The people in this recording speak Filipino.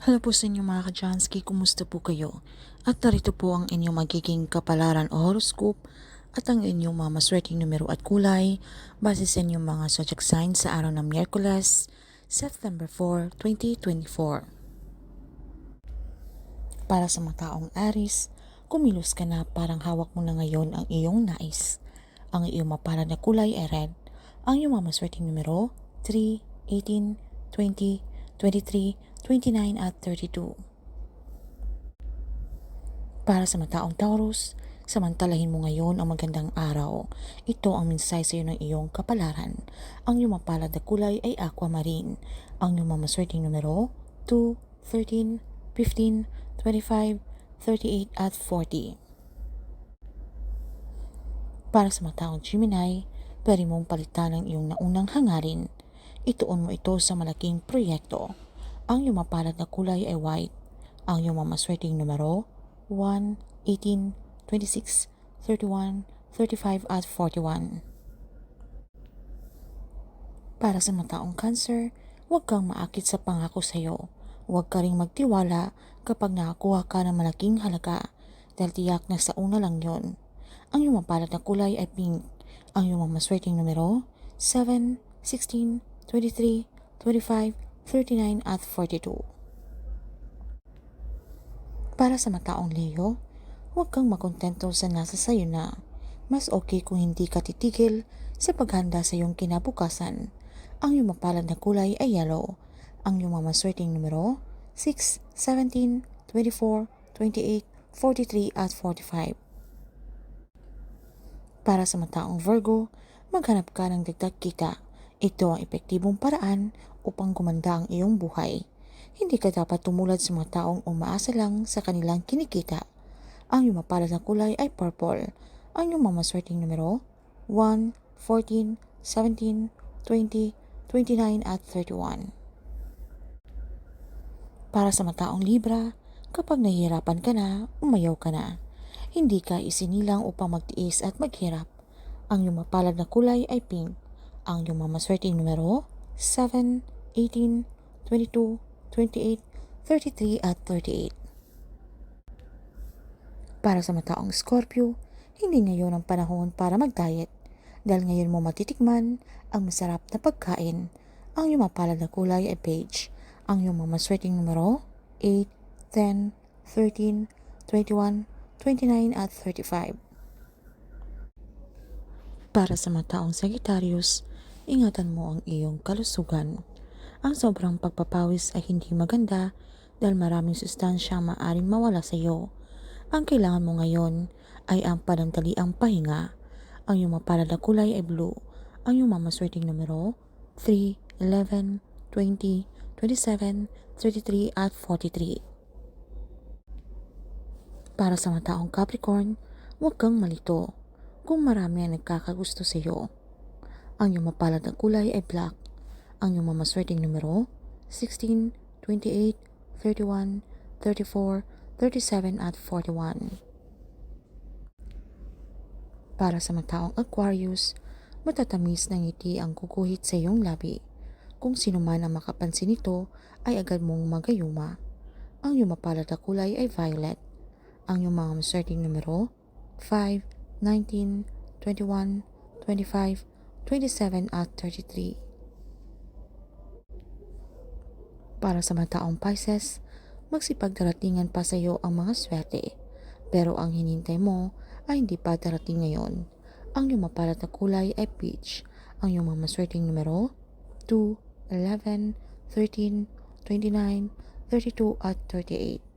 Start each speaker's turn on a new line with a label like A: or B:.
A: Hello po sa inyo mga ka-Jansky, kumusta po kayo? At narito po ang inyong magiging kapalaran o horoscope at ang inyong mga maswerteng numero at kulay base sa inyong mga zodiac signs sa araw ng Miyerkules, September 4, 2024. Para sa mga taong Aris, kumilos ka na parang hawak mo na ngayon ang iyong nais. Ang iyong mapalad na kulay ay red. Ang iyong mga maswerteng numero 3, 18, 20, 23, 29 at 32. Para sa mataong Taurus, samantalahin mo ngayon ang magandang araw. Ito ang minsay sa iyo ng iyong kapalaran. Ang iyong mapalad na kulay ay aquamarine. Ang iyong mamaswerteng numero 2, 13, 15, 25, 38 at 40. Para sa mataong Gemini, pwede mong palitan ang iyong naunang hangarin. Ituon mo ito sa malaking proyekto. Ang iyong mapalad na kulay ay white. Ang iyong mamaswerteng numero 1, 18, 26, 31, 35 at 41. Para sa mataong cancer, huwag kang maakit sa pangako sa iyo. Huwag ka ring magtiwala kapag nakakuha ka ng malaking halaga dahil tiyak na sa una lang yon. Ang iyong mapalad na kulay ay pink. Ang iyong mamaswerteng numero 7, 16, 23, 25, 39 at 42. Para sa mataong Leo, huwag kang makontento sa nasa sayo na. Mas okay kung hindi ka titigil sa paghanda sa iyong kinabukasan. Ang iyong mapalad na kulay ay yellow. Ang iyong mamaswerteng numero 6, 17, 24, 28, 43 at 45. Para sa mataong Virgo, maghanap ka ng dagdag kita. Ito ang epektibong paraan upang gumanda ang iyong buhay. Hindi ka dapat tumulad sa mga taong umaasa lang sa kanilang kinikita. Ang iyong mapalad na kulay ay purple. Ang iyong mamaswerteng numero 1, 14, 17, 20, 29 at 31. Para sa mataong Libra, kapag nahihirapan ka na, umayaw ka na. Hindi ka isinilang upang magtiis at maghirap. Ang iyong mapalad na kulay ay pink. Ang iyong mamaswerteng numero 7, 18, 22, 28, 33 at 38. Para sa mataong Scorpio, hindi ngayon ang panahon para mag-diet dahil ngayon mo matitikman ang masarap na pagkain. Ang iyong mapalad na kulay ay beige. Ang iyong mamaswerteng numero 8, 10, 13, 21, 29 at 35. Para sa mataong Sagittarius, ingatan mo ang iyong kalusugan. Ang sobrang pagpapawis ay hindi maganda dahil maraming sustansya ang maaring mawala sa iyo. Ang kailangan mo ngayon ay ang panandaliang pahinga. Ang iyong mapalad kulay ay blue. Ang iyong mamaswerteng numero 3, 11, 20, 27, 33 at 43. Para sa mga taong Capricorn, huwag kang malito kung marami ang nagkakagusto sa iyo. Ang iyong mapalad na kulay ay black. Ang iyong mamaswerteng numero 16, 28, 31, 34, 37 at 41. Para sa mga taong Aquarius, matatamis na ngiti ang kukuhit sa iyong labi. Kung sino man ang makapansin nito ay agad mong magayuma. Ang iyong mapalad na kulay ay violet. Ang iyong mga maswerteng numero 5, 19, 21, 25, 27 at 33. Para sa mga taong Pisces, magsipagdaratingan pa sa iyo ang mga swerte. Pero ang hinintay mo ay hindi pa darating ngayon. Ang iyong mapalad na kulay ay peach. Ang iyong mga maswerteng numero 2, 11, 13, 29, 32 at 38.